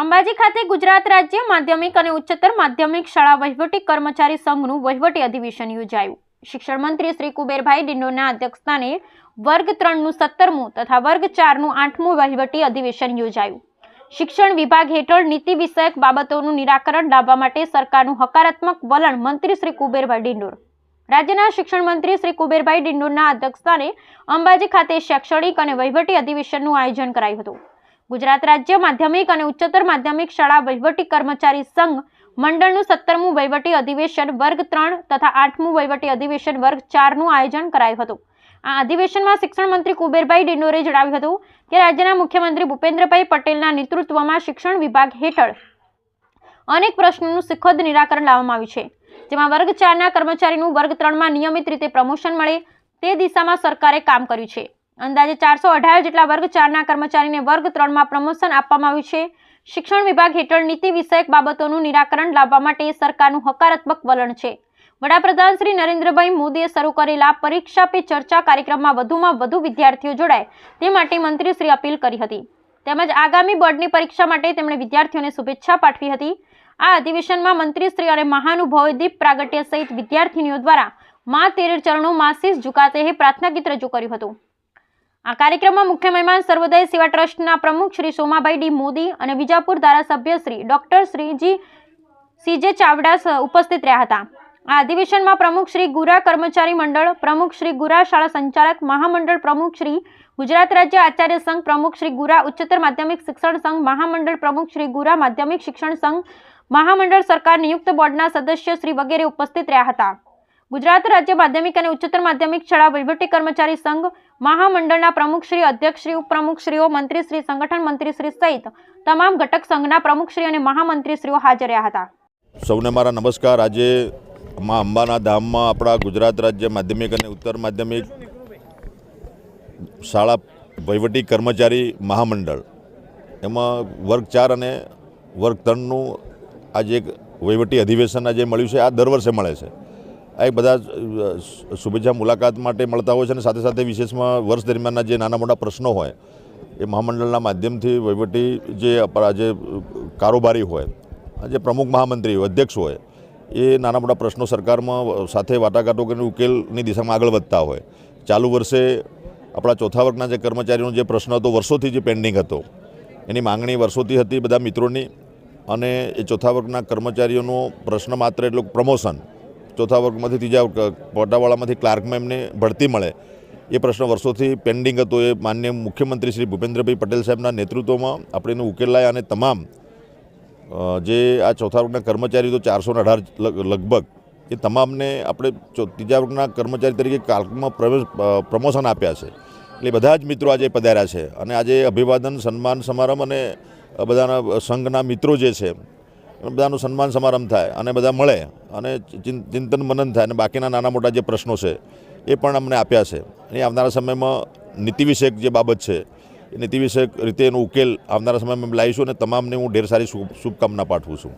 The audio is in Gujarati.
અંબાજી ખાતે ગુજરાત રાજ્ય માધ્યમિક અને ઉચ્ચતર માધ્યમિક શાળા વહીવટી કર્મચારી સંઘનું વહીવટી અધિવેશન યોજાયું. શિક્ષણ મંત્રી શ્રી કુબેરભાઈ ડિંડોના અધ્યક્ષસ્થાને વર્ગ ત્રણનું સત્તરમું તથા વર્ગ ચારનું આઠમું વહીવટી અધિવેશન યોજાયું. શિક્ષણ વિભાગ હેઠળ નીતિ વિષયક બાબતોનું નિરાકરણ લાવવા માટે સરકારનું હકારાત્મક વલણ મંત્રી શ્રી કુબેરભાઈ ડિંડોર. રાજ્યના શિક્ષણ મંત્રી શ્રી કુબેરભાઈ ડિંડોરના અધ્યક્ષસ્થાને અંબાજી ખાતે શૈક્ષણિક અને વહીવટી અધિવેશનનું આયોજન કરાયું હતું. ગુજરાત રાજ્ય માધ્યમિક અને ઉચ્ચતર માધ્યમિક શાળા વહીવટી કર્મચારી સંઘ મંડળનું સત્તરમું વહીવટી અધિવેશન વર્ગ ત્રણ તથા આઠમું વહીવટી અધિવેશન વર્ગ ચારનું આયોજન કરાયું હતું. આ અધિવેશનમાં શિક્ષણ મંત્રી કુબેરભાઈ ડિંડોરે જણાવ્યું હતું કે રાજ્યના મુખ્યમંત્રી ભૂપેન્દ્રભાઈ પટેલના નેતૃત્વમાં શિક્ષણ વિભાગ હેઠળ અનેક પ્રશ્નોનું સુખદ નિરાકરણ લાવવામાં આવ્યું છે. જેમાં વર્ગ ચારના કર્મચારીનું વર્ગ ત્રણમાં નિયમિત રીતે પ્રમોશન મળે તે દિશામાં સરકારે કામ કર્યું છે. અંદાજે ચારસો અઢાર જેટલા વર્ગ ચારના કર્મચારીને વર્ગ ત્રણમાં પ્રમોશન આપવામાં આવ્યું છે. શિક્ષણ વિભાગ હેઠળ નીતિ વિષયક બાબતોનું નિરાકરણ લાવવા માટે સરકારનું હકારાત્મક વલણ છે. વડાપ્રધાન શ્રી નરેન્દ્રભાઈ મોદીએ શરૂ કરેલા પરીક્ષા પે ચર્ચા કાર્યક્રમમાં વધુમાં વધુ વિદ્યાર્થીઓ જોડાય તે માટે મંત્રીશ્રી અપીલ કરી હતી. તેમજ આગામી બોર્ડની પરીક્ષા માટે તેમણે વિદ્યાર્થીઓને શુભેચ્છા પાઠવી હતી. આ અધિવેશનમાં મંત્રીશ્રી અને મહાનુભાવોએ દીપ પ્રાગટ્ય સહિત વિદ્યાર્થીનીઓ દ્વારા મા તેર ચરણોમાં શીશ ઝુકાતે પ્રાર્થના ગીત રજૂ કર્યું હતું. આ કાર્યક્રમમાં મુખ્ય મહેમાન સર્વોદય સેવા ટ્રસ્ટના પ્રમુખ શ્રી સોમાભાઈ ડી મોદી અને વિજાપુર ધારાસભ્ય શ્રી ડોક્ટર શ્રીજી સીજે ચાવડા ઉપસ્થિત રહ્યા હતા. આ અધિવેશનમાં પ્રમુખ શ્રી ગુરા કર્મચારી મંડળ, પ્રમુખ શ્રી ગુરા શાળા સંચાલક, મહામંડળ પ્રમુખ શ્રી ગુજરાત રાજ્ય આચાર્ય સંઘ પ્રમુખ શ્રી ગુરા ઉચ્ચતર માધ્યમિક શિક્ષણ સંઘ, મહામંડળ પ્રમુખ શ્રી ગુરા માધ્યમિક શિક્ષણ સંઘ, મહામંડળ સરકાર નિયુક્ત બોર્ડના સદસ્ય શ્રી વગેરે ઉપસ્થિત રહ્યા હતા. ગુજરાત રાજ્ય માધ્યમિક અને ઉચ્ચતર માધ્યમિક શાળા વહીવટી કર્મચારી સંઘ મહામંડળના પ્રમુખશ્રી અધ્યક્ષશ્રી, ઉપપ્રમુખશ્રીઓ, મંત્રીશ્રી, સંગઠન મંત્રીશ્રી સહિત તમામ ઘટક સંઘના પ્રમુખશ્રી અને મહામંત્રીશ્રીઓ હાજર રહ્યા હતા. સૌને મારા નમસ્કાર. આજે મા અંબાના ધામમાં આપણા ગુજરાત રાજ્ય માધ્યમિક અને ઉત્તર માધ્યમિક શાળા વહીવટી કર્મચારી મહામંડળ. એમાં વર્ગ ચાર અને વર્ગ ત્રણનું આજે એક વહીવટી અધિવેશન આજે મળ્યું છે. આ દર વર્ષે મળે છે. આ એક બધા શુભેચ્છા મુલાકાત માટે મળતા હોય છે અને સાથે સાથે વિશેષમાં વર્ષ દરમિયાનના જે નાના મોટા પ્રશ્નો હોય, એ મહામંડળના માધ્યમથી વહીવટી જે જે કારોબારી હોય જે પ્રમુખ મહામંત્રી હોય, અધ્યક્ષ હોય, એ નાના મોટા પ્રશ્નો સરકારમાં સાથે વાટાઘાટો કરીને ઉકેલની દિશામાં આગળ વધતા હોય. ચાલુ વર્ષે આપણા ચોથા વર્ગના જે કર્મચારીનો જે પ્રશ્ન હતો, વર્ષોથી જે પેન્ડિંગ હતો, એની માંગણી વર્ષોથી હતી બધા મિત્રોની અને એ ચોથા વર્ગના કર્મચારીઓનો પ્રશ્ન માત્ર એટલો પ્રમોશન ચોથા વર્ગમાંથી ત્રીજા પોટાવાળામાંથી ક્લાર્કમાં એમને ભરતી મળે. એ પ્રશ્ન વર્ષોથી પેન્ડિંગ હતો. એ માન્ય મુખ્યમંત્રી શ્રી ભૂપેન્દ્રભાઈ પટેલ સાહેબના નેતૃત્વમાં આપણે એને ઉકેલ અને તમામ જે આ ચોથા વર્ગના કર્મચારી તો ચારસો અઢાર લગભગ, એ તમામને આપણે ત્રીજા વર્ગના કર્મચારી તરીકે કાર્કમાં પ્રવેશ પ્રમોશન આપ્યા છે. એટલે બધા જ મિત્રો આજે પધાર્યા છે. અને આજે અભિવાદન, સન્માન સમારંભ અને બધાના સંઘના મિત્રો જે છે બધાનું સન્માન સમારંભ થાય અને બધા મળે અને ચિંતન મનન થાય અને બાકીના નાના મોટા જે પ્રશ્નો છે એ પણ અમને આપ્યા છે. અને આવનારા સમયમાં નીતિ વિષયક જે બાબત છે, એ નીતિ વિષયક રીતે એનો ઉકેલ આવનારા સમયમાં લાવીશું અને તમામને હું ઢેર સારી શુભ, શુભકામના પાઠવું છું.